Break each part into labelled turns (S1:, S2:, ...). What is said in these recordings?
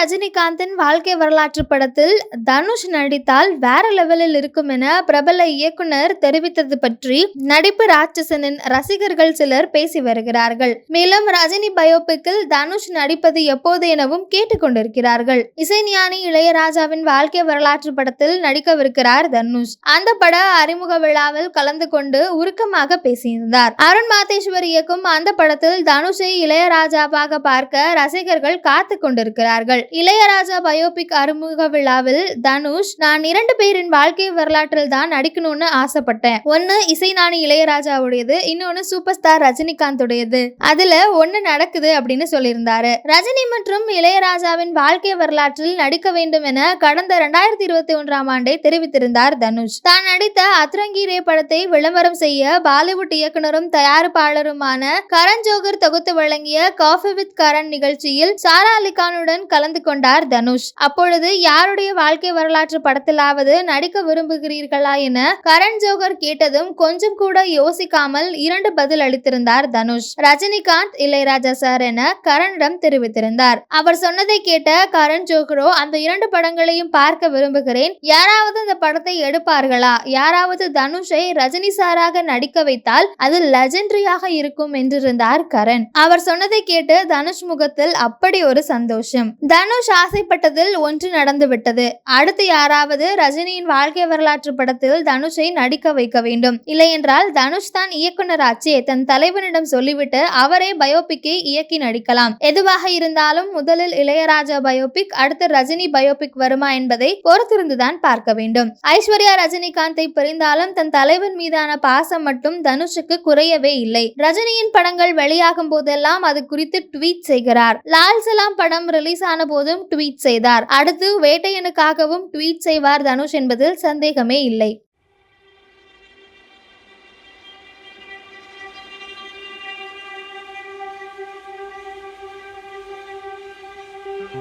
S1: ரஜினிகாந்தின் வாழ்க்கை வரலாற்று படத்தில் தனுஷ் நடித்தால் வேற லெவலில் இருக்கும் என பிரபல இயக்குனர் தெரிவித்தது பற்றி நடிப்பு ராட்சசனின் ரசிகர்கள் சிலர் பேசி வருகிறார்கள் மேலும் ரஜினி பயோபிக்கில் தனுஷ் நடிப்பது எப்போது எனவும் கேட்டுக்கொண்டிருக்கிறார்கள் இசைஞானி இளையராஜாவின் வாழ்க்கை வரலாற்று படத்தில் நடிக்கவிருக்கிறார் தனுஷ் அந்த பட அறிமுக விழாவில் கலந்து கொண்டு உருக்கமாக பேசியிருந்தார் அருண் மாதேஸ்வர் இயக்கும் அந்த படத்தில் தனுஷை இளையராஜாவாக பார்க்க ரசிகர்கள் காத்து கொண்டிருக்கிறார்கள் இளையராஜா பயோபிக் அறிமுக விழாவில் தனுஷ் நான் இரண்டு பேரின் வாழ்க்கை வரலாற்றில் தான் நடிக்கணும்னு ஆசைப்பட்டேன் ஒன்னு இசைநாணி இளையராஜாவுடையது இன்னொன்னு சூப்பர் ஸ்டார் ரஜினிகாந்த் உடையது அதுல ஒன்னு நடக்குது அப்படின்னு சொல்லியிருந்தாரு ரஜினி மற்றும் இளையராஜாவின் வாழ்க்கை வரலாற்றில் நடிக்க வேண்டும் என கடந்த இரண்டாயிரத்தி இருபத்தி ஒன்றாம் ஆண்டே தெரிவித்திருந்தார் தனுஷ் தான் நடித்த அத்ரங்கி ரே படத்தை விளம்பரம் செய்ய பாலிவுட் இயக்குனரும் தயாரிப்பாளருமான கரண் ஜோகர் தொகுத்து வழங்கிய காஃபி வித் கரண் நிகழ்ச்சியில் சாரா அலிகானுடன் கலந்து கலந்து கொண்டார் தனுஷ் அப்பொழுது யாருடைய வாழ்க்கை வரலாற்று படத்திலாவது நடிக்க விரும்புகிறீர்களா என கரண் ஜோகர் கேட்டதும் கொஞ்சம் கூட யோசிக்காமல் இரண்டு பதில் அளித்திருந்தார் தனுஷ் ரஜினிகாந்த் இளையராஜா சார் என கரனிடம் தெரிவித்திருந்தார் அவர் சொன்னதை கேட்ட கரண் ஜோகரோ அந்த இரண்டு படங்களையும் பார்க்க விரும்புகிறேன் யாராவது அந்த படத்தை எடுப்பார்களா யாராவது தனுஷை ரஜினி சாராக நடிக்க வைத்தால் அது லெஜெண்டரியாக இருக்கும் என்றிருந்தார் கரண் அவர் சொன்னதை கேட்டு தனுஷ் முகத்தில் அப்படி ஒரு சந்தோஷம் தனுஷ் தனுஷ் ஆசைப்பட்டதில் ஒன்று நடந்துவிட்டது அடுத்து யாராவது ரஜினியின் வாழ்க்கை வரலாற்று படத்தில் தனுஷை நடிக்க வைக்க வேண்டும் என்றால் தனுஷ் தான் இயக்குனராச்சே தன் தலைவனிடம் சொல்லிவிட்டு அவரே பயோபிக்கை இயக்கி நடிக்கலாம் எதுவாக இருந்தாலும் முதலில் இளையராஜா பயோபிக் அடுத்து ரஜினி பயோபிக் வருமா என்பதை பொறுத்திருந்துதான் பார்க்க வேண்டும் ஐஸ்வர்யா ரஜினிகாந்தை பிரிந்தாலும் தன் தலைவன் மீதான பாசம் மட்டும் தனுஷுக்கு குறையவே இல்லை ரஜினியின் படங்கள் வெளியாகும் போதெல்லாம் அது குறித்து ட்வீட் செய்கிறார் லால் சலாம் படம் ரிலீஸ் ஆன போது போதும் ட்வீட் செய்தார் அடுத்து வேட்டையனுக்காகவும் ட்வீட் செய்வார் தனுஷ் என்பதில் சந்தேகமே இல்லை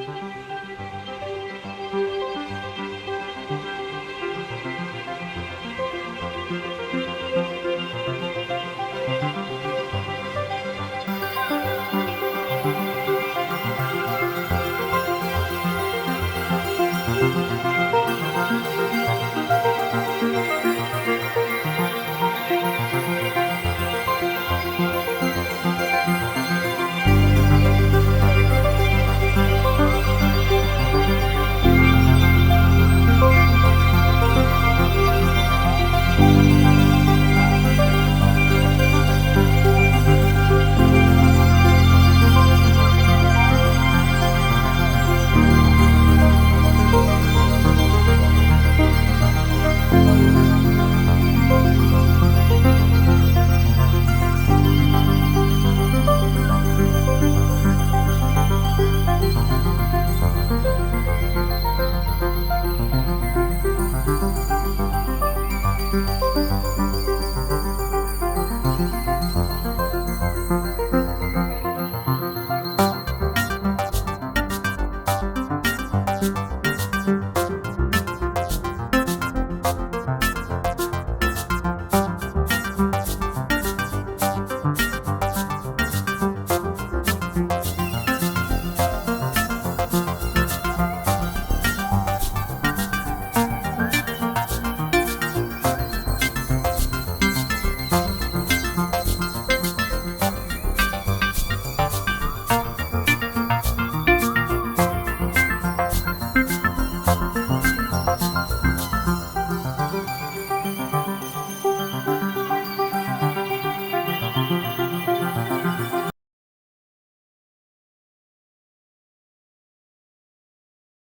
S1: thank you